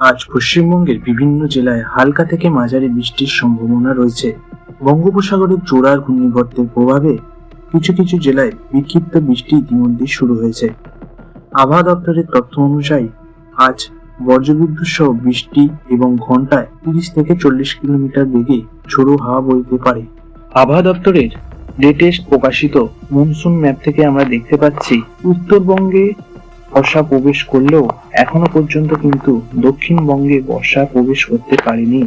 আজ পশ্চিমবঙ্গের বিভিন্ন জেলায় হালকা থেকে মাঝারি বৃষ্টির সম্ভাবনা রয়েছে। বঙ্গোপসাগরের জোড়ার ঘূর্ণিবর্তের প্রভাবে কিছু কিছু জেলায় বিক্ষিপ্ত বৃষ্টি ইতিমধ্যে শুরু হয়েছে। আবহাওয়া দপ্তরের তথ্য অনুযায়ী, আজ বজ্রবিদ্যুৎ সহ বৃষ্টি এবং ঘন্টায় তিরিশ থেকে চল্লিশ কিলোমিটার বেগে ঝোড়ো হাওয়া বইতে পারে। আবহাওয়া দপ্তরের লেটেস্ট প্রকাশিত মনসুন ম্যাপ থেকে আমরা দেখতে পাচ্ছি, উত্তরবঙ্গে বর্ষা প্রবেশ করলেও এখনও পর্যন্ত কিন্তু দক্ষিণবঙ্গে বর্ষা প্রবেশ করতে পারেনি।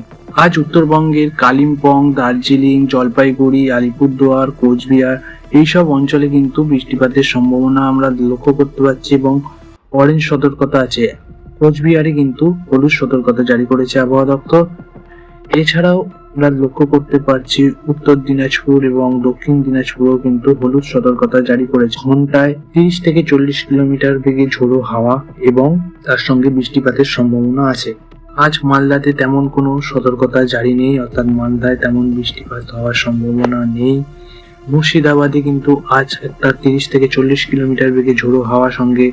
আজ উত্তরবঙ্গের কালিম্পং, দার্জিলিং, জলপাইগুড়ি, আলিপুরদুয়ার, কোচবিহার এইসব অঞ্চলে কিন্তু বৃষ্টিপাতের সম্ভাবনা আমরা লক্ষ্য করতে পারছি এবং অরেঞ্জ সতর্কতা আছে। কোচবিহারে কিন্তু হলুদ সতর্কতা জারি করেছে আবহাওয়া দপ্তর। এছাড়াও আমরা লক্ষ্য করতে পারছি উত্তর দিনাজপুর এবং দক্ষিণ দিনাজপুরেও কিন্তু হলুদ সতর্কতা জারি করেছে। ঘন্টায় তিরিশ থেকে চল্লিশ কিলোমিটার বেগে ঝোড়ো হাওয়া এবং তার সঙ্গে বৃষ্টিপাতের সম্ভাবনা আছে। আজ মালদাতে তেমন কোনো সতর্কতা জারি নেই, অর্থাৎ মালদায় তেমন বৃষ্টিপাত হওয়ার সম্ভাবনা নেই। মুর্শিদাবাদে কিন্তু আজ একটা তিরিশ থেকে চল্লিশ কিলোমিটার বেগে ঝোড়ো হাওয়া সঙ্গে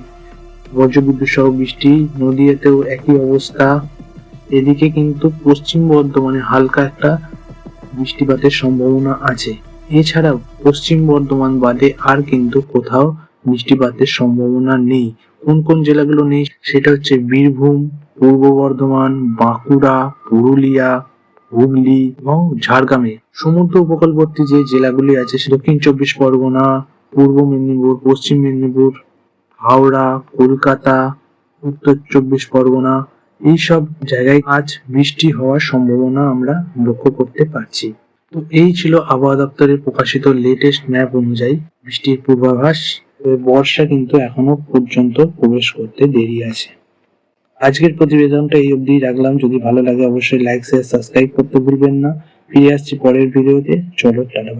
বজ্রবিদ্যুৎ সহ বৃষ্টি। নদীয়াতেও একই অবস্থা। এদিকে কিন্তু পশ্চিম বর্ধমানে হালকা একটা বৃষ্টিপাতের সম্ভাবনা আছে। এছাড়াও পশ্চিম বর্ধমান বাদে আর কিন্তু কোথাও বৃষ্টিপাতের সম্ভাবনা নেই। কোন কোন জেলাগুলো নেই সেটা হচ্ছে বীরভূম, পূর্ব বর্ধমান, বাঁকুড়া, পুরুলিয়া, হুগলি এবং ঝাড়গ্রামে। সমুদ্র উপকূলবর্তী যে জেলাগুলি আছে দক্ষিণ চব্বিশ পরগনা, পূর্ব মেদিনীপুর, পশ্চিম মেদিনীপুর, হাওড়া, কলকাতা, উত্তর চব্বিশ পরগনা এইসব জায়গায় আজ বৃষ্টি হওয়ার সম্ভাবনা আমরা লক্ষ্য করতে পারছি। তো এই ছিল আবহাওয়া দপ্তরের প্রকাশিত লেটেস্ট ম্যাপ অনুযায়ী বৃষ্টির পূর্বাভাস। বর্ষা কিন্তু এখনও পর্যন্ত প্রবেশ করতে দেরি আছে। আজকের প্রতিবেদনটা এই অবধি রাখলাম। যদি ভালো লাগে অবশ্যই লাইক শেয়ার সাবস্ক্রাইব করতে ভুলবেন না। ফিরে আসছি পরের ভিডিওতে। চলো টাটা